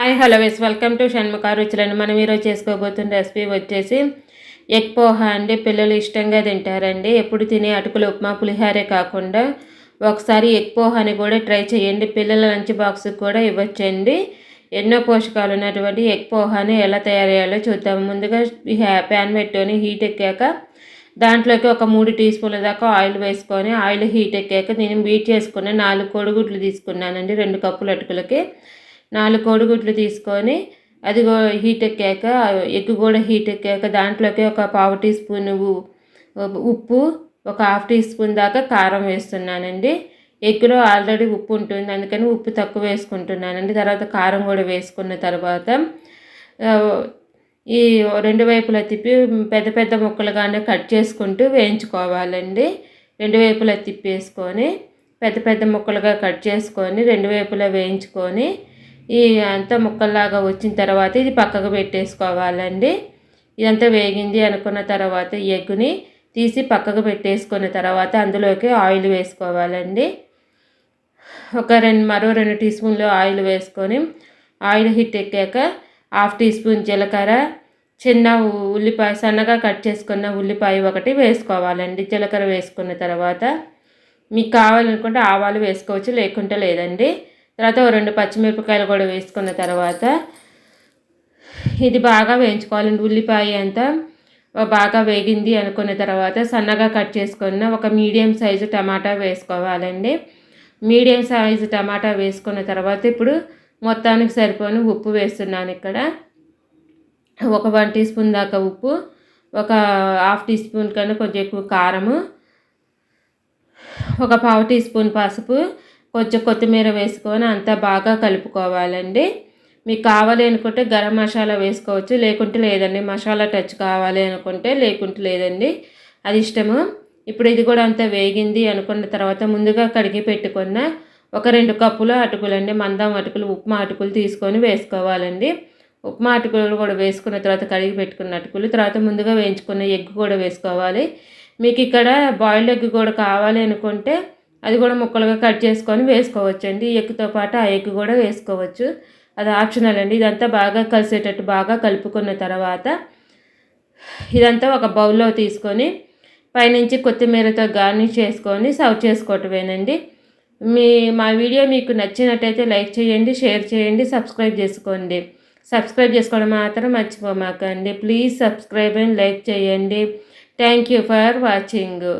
Hi hello వెస్ welcome to Shanmukha రుచులను మనం ఈరోజు చేసుకోబోతున్న రెసిపీ వచ్చేసి ఎగ్ పోహా అండి. పిల్లలు ఇష్టంగా తింటారండి. ఎప్పుడు తినే అటుకులు ఉప్మా పులిహారే కాకుండా ఒకసారి ఎగ్ పోహాని కూడా ట్రై చేయండి. పిల్లల లంచ్ బాక్స్కి కూడా ఇవ్వచ్చండి. ఎన్నో పోషకాలు ఉన్నటువంటి ఎగ్ పోహాని ఎలా తయారు చేయాలో చూద్దాం. ముందుగా ప్యాన్ పెట్టుకొని హీట్ ఎక్కాక దాంట్లోకి ఒక మూడు టీ స్పూన్ల దాకా ఆయిల్ వేసుకొని ఆయిల్ హీట్ ఎక్కాక నేను బీట్ చేసుకుని నాలుగు కోడిగుడ్లు తీసుకున్నానండి. రెండు కప్పులు అటుకులకి. నాలుగు కోడిగుడ్లు తీసుకొని అది హీట్ ఎక్కాక ఎగ్ కూడా హీట్ ఎక్కాక దాంట్లోకి ఒక పావు టీ స్పూన్ ఉప్పు ఒక హాఫ్ టీ స్పూన్ దాకా కారం వేస్తున్నానండి. ఎగ్లో ఆల్రెడీ ఉప్పు ఉంటుంది అందుకని ఉప్పు తక్కువ వేసుకుంటున్నానండి. తర్వాత కారం కూడా వేసుకున్న తర్వాత ఈ రెండు వైపులా తిప్పి పెద్ద పెద్ద ముక్కలుగానే కట్ చేసుకుంటూ వేయించుకోవాలండి. రెండు వైపులా తిప్పేసుకొని పెద్ద పెద్ద ముక్కలుగా కట్ చేసుకొని రెండు వైపులా వేయించుకొని ఈ అంతా ముక్కల్లాగా వచ్చిన తర్వాత ఇది పక్కకు పెట్టేసుకోవాలండి. ఇదంతా వేగింది అనుకున్న తర్వాత ఎగ్గుని తీసి పక్కకు పెట్టేసుకున్న తర్వాత అందులోకి ఆయిల్ వేసుకోవాలండి. ఒక రెండు మరో రెండు టీ స్పూన్లు ఆయిల్ వేసుకొని ఆయిల్ హిట్ ఎక్కాక హాఫ్ టీ స్పూన్ జీలకర్ర చిన్న ఉల్లిపాయ సన్నగా కట్ చేసుకున్న ఉల్లిపాయ ఒకటి వేసుకోవాలండి. జీలకర్ర వేసుకున్న తర్వాత మీకు కావాలనుకుంటే ఆవాలు వేసుకోవచ్చు లేకుంటే లేదండి. తర్వాత రెండు పచ్చిమిరపకాయలు కూడా వేసుకున్న తర్వాత ఇది బాగా వేయించుకోవాలండి ఉల్లిపాయ అంతా బాగా వేగింది అనుకున్న తర్వాత సన్నగా కట్ చేసుకున్న ఒక మీడియం సైజు టమాటా వేసుకోవాలండి. మీడియం సైజు టమాటా వేసుకున్న తర్వాత ఇప్పుడు మొత్తానికి సరిపోని ఉప్పు వేస్తున్నాను ఇక్కడ. ఒక వన్ టీ స్పూన్ దాకా ఉప్పు ఒక హాఫ్ టీ స్పూన్ కన్నా కొంచెం ఎక్కువ కారము ఒక పావు టీ స్పూన్ పసుపు కొంచెం కొత్తిమీర వేసుకొని అంతా బాగా కలుపుకోవాలండి. మీకు కావాలి అనుకుంటే గరం మసాలా వేసుకోవచ్చు లేకుంటే లేదండి. మసాలా టచ్ కావాలి అనుకుంటే లేకుంటే లేదండి. అది ఇష్టము. ఇప్పుడు ఇది కూడా అంతా వేగింది అనుకున్న తర్వాత ముందుగా కడిగి పెట్టుకున్న ఒక రెండు కప్పులు అటుకులండి మందం అటుకులు ఉప్మా అటుకులు తీసుకొని వేసుకోవాలండి. ఉప్మా అటుకులు కూడా వేసుకున్న తర్వాత కడిగి పెట్టుకున్న అటుకులు తర్వాత ముందుగా వేయించుకున్న ఎగ్ కూడా వేసుకోవాలి. మీకు ఇక్కడ బాయిల్డ్ ఎగ్ కూడా కావాలి అనుకుంటే అది కూడా ముక్కలుగా కట్ చేసుకొని వేసుకోవచ్చు అండి ఎగ్తో పాటు ఆ ఎగ్ కూడా వేసుకోవచ్చు. అది ఆప్షనల్ అండి. ఇదంతా బాగా కలిసేటట్టు బాగా కలుపుకున్న తర్వాత ఇదంతా ఒక బౌల్లో తీసుకొని పైనుంచి కొత్తిమీరతో గార్నిష్ చేసుకొని సర్వ్ చేసుకోవటమేనండి. మీ మా వీడియో మీకు నచ్చినట్టయితే లైక్ చేయండి షేర్ చేయండి సబ్స్క్రైబ్ చేసుకోండి. సబ్స్క్రైబ్ చేసుకోవడం మాత్రం మర్చిపోమాకండి. ప్లీజ్ సబ్స్క్రైబ్ అండ్ లైక్ చేయండి. Thank you for watching.